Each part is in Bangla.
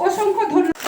অসংখ্য ধন্যবাদ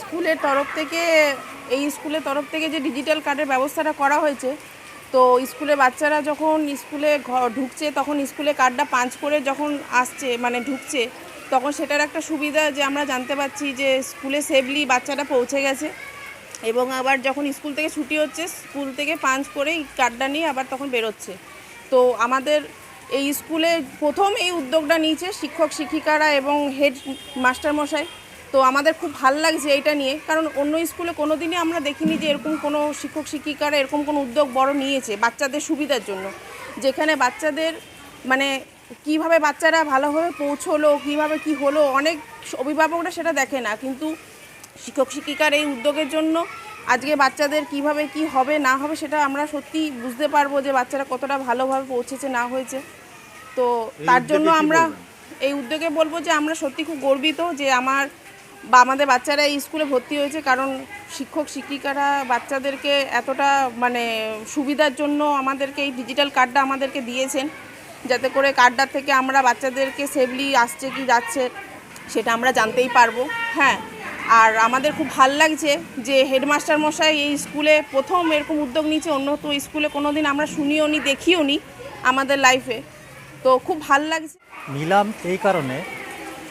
স্কুলের তরফ থেকে এই স্কুলের তরফ থেকে যে ডিজিটাল কার্ডের ব্যবস্থাটা করা হয়েছে তো স্কুলে বাচ্চারা যখন স্কুলে ঢুকছে, তখন স্কুলে কার্ডটা পাঞ্চ করে যখন আসছে মানে ঢুকছে, তখন সেটার একটা সুবিধা যে আমরা জানতে পারছি যে স্কুলে সেফলি বাচ্চাটা পৌঁছে গেছে। এবং আবার যখন স্কুল থেকে ছুটি হচ্ছে, স্কুল থেকে পাঞ্চ করেই কার্ডটা নিয়ে আবার তখন বেরোচ্ছে। তো আমাদের এই স্কুলে প্রথম এই উদ্যোগটা নিয়েছে শিক্ষক শিক্ষিকারা এবং হেড মাস্টারমশাই। তো আমাদের খুব ভালো লাগছে এইটা নিয়ে। কারণ অন্য স্কুলে কোনো দিনই আমরা দেখিনি যে এরকম কোনো শিক্ষক শিক্ষিকারা এরকম কোনো উদ্যোগ বড় নিয়েছে বাচ্চাদের সুবিধার জন্য। যেখানে বাচ্চাদের মানে কীভাবে বাচ্চারা ভালোভাবে পৌঁছলো কীভাবে কি হলো অনেক অভিভাবকরা সেটা দেখে না। কিন্তু শিক্ষক শিক্ষিকার এই উদ্যোগের জন্য আজকে বাচ্চাদের কীভাবে কি হবে না হবে সেটা আমরা সত্যি বুঝতে পারব যে বাচ্চারা কতটা ভালোভাবে পৌঁছেছে না হয়েছে। তো তার জন্য আমরা এই উদ্যোগে বলব যে আমরা সত্যি খুব গর্বিত যে আমার বা আমাদের বাচ্চারা এই স্কুলে ভর্তি হয়েছে কারণ শিক্ষক, শিক্ষিকারা বাচ্চাদেরকে এতটা মানে সুবিধার জন্য আমাদেরকে এই ডিজিটাল কার্ডটা আমাদেরকে দিয়েছেন যাতে করে কার্ডটার থেকে আমরা বাচ্চাদেরকে সেফলি আসছে কি যাচ্ছে সেটা আমরা জানতেই পারব। হ্যাঁ আর আমাদের খুব ভালো লাগছে যে হেডমাস্টার মশাই এই স্কুলে প্রথম এরকম উদ্যোগ নিয়েছে অন্য তো স্কুলে কোনো দিন আমরা শুনিও নি, দেখিও নি আমাদের লাইফে তো খুব ভালো লাগছে। নিলাম এই কারণে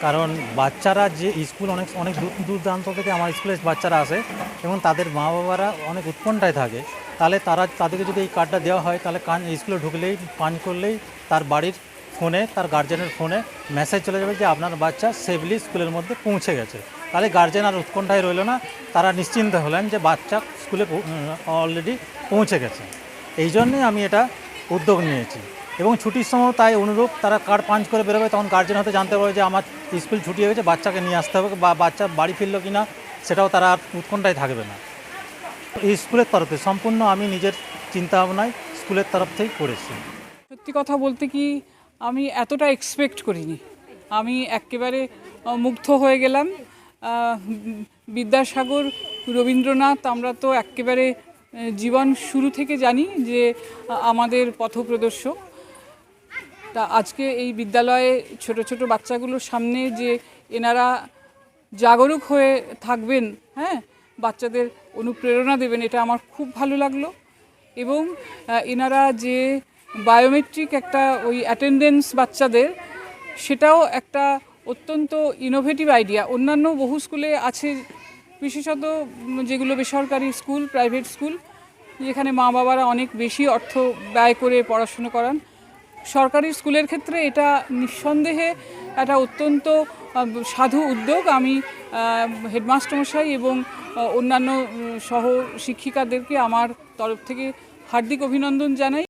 কারণ বাচ্চারা যে স্কুল অনেক অনেক দূর দূর দূরান্ত থেকে আমার স্কুলের বাচ্চারা আসে এবং তাদের মা বাবারা অনেক উৎকণ্ঠায় থাকে, তাহলে তারা, তাদেরকে যদি এই কার্ডটা দেওয়া হয়, তাহলে কান স্কুলে ঢুকলেই পান করলেই তার বাড়ির ফোনে, তার গার্জেনের ফোনে মেসেজ চলে যাবে যে আপনার বাচ্চা সেফলি স্কুলের মধ্যে পৌঁছে গেছে। তাহলে গার্জেন আর উৎকণ্ঠায় রইল না, তারা নিশ্চিন্ত হলেন যে বাচ্চা স্কুলে অলরেডি পৌঁছে গেছে। এই জন্যই আমি এটা উদ্যোগ নিয়েছি। এবং ছুটির সময় তাই অনুরূপ, তারা কার্ড পাঞ্চ করে বেরোবে তখন গার্জেন হতে জানতে পারবে যে আমার স্কুল ছুটি হয়ে গেছে বাচ্চাকে নিয়ে আসতে হবে বা বাচ্চা বাড়ি ফিরলো কি না সেটাও তারা আর উৎকণ্ঠায় থাকবে না। স্কুলের তরফে সম্পূর্ণ আমি নিজের চিন্তা ভাবনায় স্কুলের তরফ থেকেই করেছি। সত্যি কথা বলতে কি, আমি এতটা এক্সপেক্ট করিনি। আমি একেবারে মুগ্ধ হয়ে গেলাম। বিদ্যাসাগর, রবীন্দ্রনাথ, আমরা তো একেবারে জীবন শুরু থেকে জানি যে আমাদের পথপ্রদর্শক। তা আজকে এই বিদ্যালয়ে ছোট ছোট বাচ্চাগুলোর সামনে যে এনারা জাগরুক হয়ে থাকবেন হ্যাঁ বাচ্চাদের অনুপ্রেরণা দেবেন, এটা আমার খুব ভালো লাগল। এবং এনারা যে বায়োমেট্রিক একটা ওই অ্যাটেন্ডেন্স বাচ্চাদের, সেটাও একটা অত্যন্ত ইনোভেটিভ আইডিয়া অন্যান্য বহু স্কুলে আছে, বিশেষত যেগুলো বেসরকারি স্কুল প্রাইভেট স্কুল, যেখানে মা বাবারা অনেক বেশি অর্থ ব্যয় করে পড়াশুনো করান। সরকারি স্কুলের ক্ষেত্রে এটা নিঃসন্দেহে একটা অত্যন্ত সাধু উদ্যোগ। আমি হেডমাস্টারমশাই এবং অন্যান্য সহ শিক্ষিকাদেরকে আমার তরফ থেকে হার্দিক অভিনন্দন জানাই।